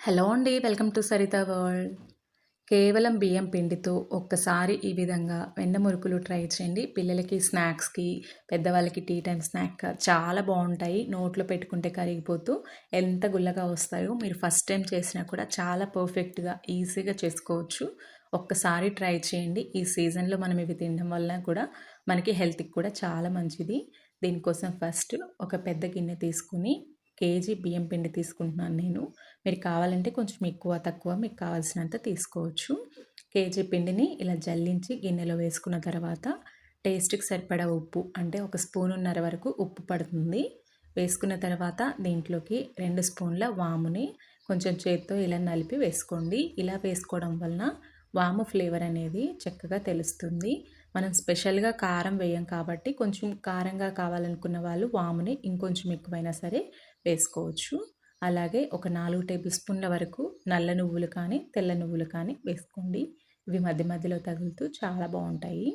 Hello అండి welcome to Saritha world. కేవలం బియ్యం పిండితో ఒక్కసారి ఈ విధంగా వెన్న మురుకులు ట్రై చేయండి. పిల్లలకి స్నాక్స్కి పెద్దవాళ్ళకి టీ టైం స్నాక్ చాలా బాగుంటాయి. నోట్లో పెట్టుకుంటే కరిగిపోతూ ఎంత గుల్లగా వస్తాయో మీరు ఫస్ట్ టైం చేసినా కూడా చాలా పర్ఫెక్ట్గా ఈజీగా చేసుకోవచ్చు. ఒక్కసారి ట్రై చేయండి. ఈ సీజన్లో మనం ఇవి తినడం వల్ల కూడా మనకి హెల్త్కి కూడా చాలా మంచిది. దీనికోసం ఫస్ట్ ఒక పెద్ద గిన్నె తీసుకుని కేజీ బియ్యం పిండి తీసుకుంటున్నాను నేను. మీరు కావాలంటే కొంచెం ఎక్కువ తక్కువ మీకు కావాల్సినంత తీసుకోవచ్చు. కేజీ పిండిని ఇలా జల్లించి గిన్నెలో వేసుకున్న తర్వాత టేస్ట్కి సరిపడా ఉప్పు అంటే ఒక స్పూనున్నర వరకు ఉప్పు పడుతుంది. వేసుకున్న తర్వాత దీంట్లోకి రెండు స్పూన్ల వాముని కొంచెం చేత్తో ఇలా నలిపి వేసుకోండి. ఇలా వేసుకోవడం వలన వాము ఫ్లేవర్ అనేది చక్కగా తెలుస్తుంది. మనం స్పెషల్గా కారం వేయం కాబట్టి కొంచెం కారంగా కావాలనుకున్న వాళ్ళు వాముని ఇంకొంచెం ఎక్కువైనా సరే వేసుకోవచ్చు. అలాగే ఒక నాలుగు టేబుల్ స్పూన్ల వరకు నల్ల నువ్వులు కానీ తెల్ల నువ్వులు కానీ వేసుకోండి. ఇవి మధ్య మధ్యలో తగులుతూ చాలా బాగుంటాయి.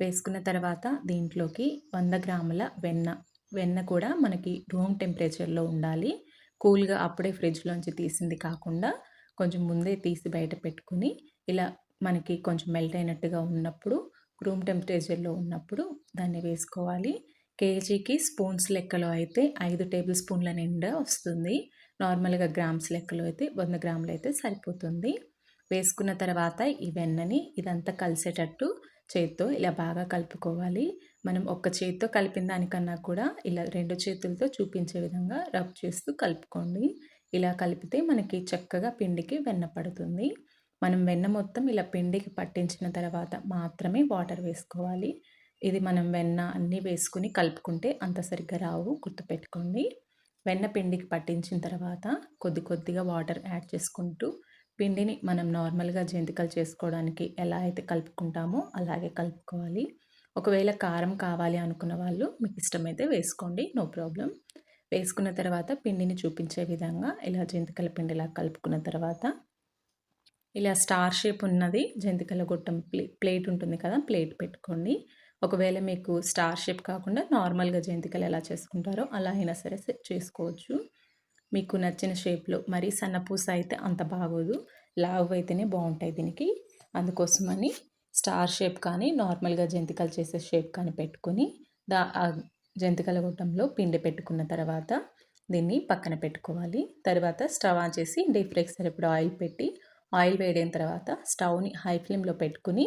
వేసుకున్న తర్వాత దీంట్లోకి వంద గ్రాముల వెన్న. వెన్న కూడా మనకి రూమ్ టెంపరేచర్లో ఉండాలి. కూల్గా అప్పుడే ఫ్రిడ్జ్లోంచి తీసింది కాకుండా కొంచెం ముందే తీసి బయట పెట్టుకుని ఇలా మనకి కొంచెం మెల్ట్ అయినట్టుగా ఉన్నప్పుడు రూమ్ టెంపరేచర్లో ఉన్నప్పుడు దాన్ని వేసుకోవాలి. కేజీకి స్పూన్స్ లెక్కలో అయితే ఐదు టేబుల్ స్పూన్ల నిండా వస్తుంది. నార్మల్గా గ్రామ్స్ లెక్కలో అయితే వంద గ్రాములు అయితే సరిపోతుంది. వేసుకున్న తర్వాత ఈ వెన్నని ఇదంతా కలిసేటట్టు చేత్తో ఇలా బాగా కలుపుకోవాలి. మనం ఒక్క చేతితో కలిపిన దానికన్నా కూడా ఇలా రెండు చేతులతో చూపించే విధంగా రబ్ చేస్తూ కలుపుకోండి. ఇలా కలిపితే మనకి చక్కగా పిండికి వెన్న పడుతుంది. మనం వెన్న మొత్తం ఇలా పిండికి పట్టించిన తర్వాత మాత్రమే వాటర్ వేసుకోవాలి. ఇది మనం వెన్న అన్నీ వేసుకుని కలుపుకుంటే అంత సరిగ్గా రావు గుర్తుపెట్టుకోండి. వెన్న పిండికి పట్టించిన తర్వాత కొద్ది కొద్దిగా వాటర్ యాడ్ చేసుకుంటూ పిండిని మనం నార్మల్గా జంతికలు చేసుకోవడానికి ఎలా అయితే కలుపుకుంటామో అలాగే కలుపుకోవాలి. ఒకవేళ కారం కావాలి అనుకున్న వాళ్ళు మీకు ఇష్టమైతే వేసుకోండి నో ప్రాబ్లం. వేసుకున్న తర్వాత పిండిని చూపించే విధంగా ఇలా జంతికల పిండిలా కలుపుకున్న తర్వాత ఇలా స్టార్ షేప్ ఉన్నది జంతికల గొట్టం ప్లే ప్లేట్ ఉంటుంది కదా ప్లేట్ పెట్టుకోండి. ఒకవేళ మీకు స్టార్ షేప్ కాకుండా నార్మల్గా జంతికలు ఎలా చేసుకుంటారో అలా అయినా సరే చేసుకోవచ్చు. మీకు నచ్చిన షేప్లో మరీ సన్నపూస అయితే అంత బాగోదు. లావు అయితేనే బాగుంటాయి దీనికి. అందుకోసమని స్టార్ షేప్ కానీ నార్మల్గా జంతికలు చేసే షేప్ కానీ పెట్టుకొని దా జంతికల గొట్టంలో పిండి పెట్టుకున్న తర్వాత దీన్ని పక్కన పెట్టుకోవాలి. తర్వాత స్టవ్ ఆన్ చేసి డీప్ ఫ్రైకి సరిపడా ఆయిల్ పెట్టి ఆయిల్ వేడైన తర్వాత స్టవ్ని హై ఫ్లేమ్లో పెట్టుకుని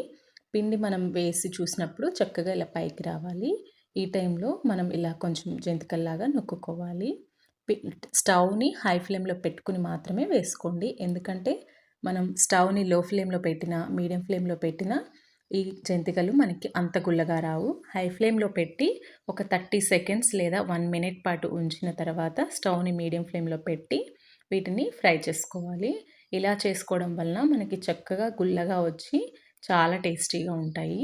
పిండి మనం వేసి చూసినప్పుడు చక్కగా ఇలా పైకి రావాలి. ఈ టైంలో మనం ఇలా కొంచెం జంతికల్లాగా నొక్కుకోవాలి. స్టవ్ని హై ఫ్లేమ్లో పెట్టుకుని మాత్రమే వేసుకోండి. ఎందుకంటే మనం స్టవ్ని లో ఫ్లేమ్లో పెట్టిన మీడియం ఫ్లేమ్లో పెట్టిన ఈ జంతికలు మనకి అంత గుల్లగా రావు. హై ఫ్లేమ్లో పెట్టి ఒక థర్టీ సెకండ్స్ లేదా వన్ మినిట్ పాటు ఉంచిన తర్వాత స్టవ్ని మీడియం ఫ్లేమ్లో పెట్టి వీటిని ఫ్రై చేసుకోవాలి. ఇలా చేసుకోవడం వలన మనకి చక్కగా గుల్లగా వచ్చి చాలా టేస్టీగా ఉంటాయి.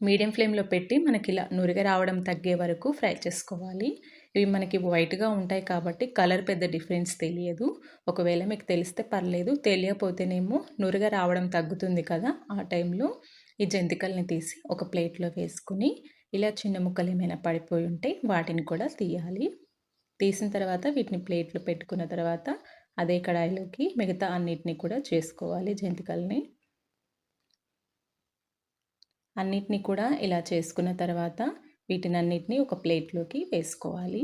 మీడియం ఫ్లేమ్లో పెట్టి మనకి ఇలా నురగ రావడం తగ్గే వరకు ఫ్రై చేసుకోవాలి. ఇవి మనకి వైట్గా ఉంటాయి కాబట్టి కలర్ పెద్ద డిఫరెన్స్ తెలియదు. ఒకవేళ మీకు తెలిస్తే పర్లేదు. తెలియకపోతేనేమో నురగ రావడం తగ్గుతుంది కదా ఆ టైంలో. ఈ జంతికల్ని తీసి ఒక ప్లేట్లో వేసుకుని ఇలా చిన్న ముక్కలు ఏమైనా పడిపోయి ఉంటే వాటిని కూడా తీయాలి. తీసిన తర్వాత వీటిని ప్లేట్లో పెట్టుకున్న తర్వాత అదే కడాయిలోకి మిగతా అన్నిటిని కూడా చేసుకోవాలి జంతికల్ని. అన్నిటినీ కూడా ఇలా చేసుకున్న తర్వాత వీటిని అన్నిటిని ఒక ప్లేట్లోకి వేసుకోవాలి.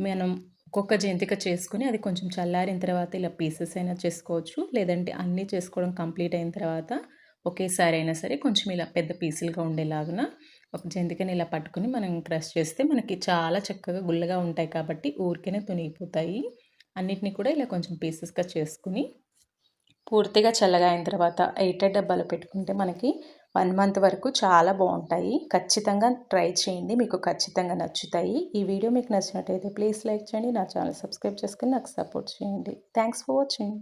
మనం ఒక్కొక్క జంతిక చేసుకుని అది కొంచెం చల్లారిన తర్వాత ఇలా పీసెస్ అయినా చేసుకోవచ్చు. లేదంటే అన్నీ చేసుకోవడం కంప్లీట్ అయిన తర్వాత ఒకేసారి అయినా సరే కొంచెం ఇలా పెద్ద పీసులుగా ఉండేలాగున ఒక జంతికని ఇలా పట్టుకుని మనం క్రష్ చేస్తే మనకి చాలా చక్కగా గుల్లగా ఉంటాయి కాబట్టి ఊరికేనే తునిగిపోతాయి. అన్నిటిని కూడా ఇలా కొంచెం పీసెస్గా చేసుకుని పూర్తిగా చల్లగా అయిన తర్వాత ఎయిటెడ్ డబ్బాలో పెట్టుకుంటే మనకి వన్ మంత్ వరకు చాలా బాగుంటాయి. ఖచ్చితంగా ట్రై చేయండి. మీకు ఖచ్చితంగా నచ్చుతాయి. ఈ వీడియో మీకు నచ్చినట్టయితే ప్లీజ్ లైక్ చేయండి. నా ఛానల్ సబ్స్క్రైబ్ చేసుకుని నాకు సపోర్ట్ చేయండి. Thanks for watching.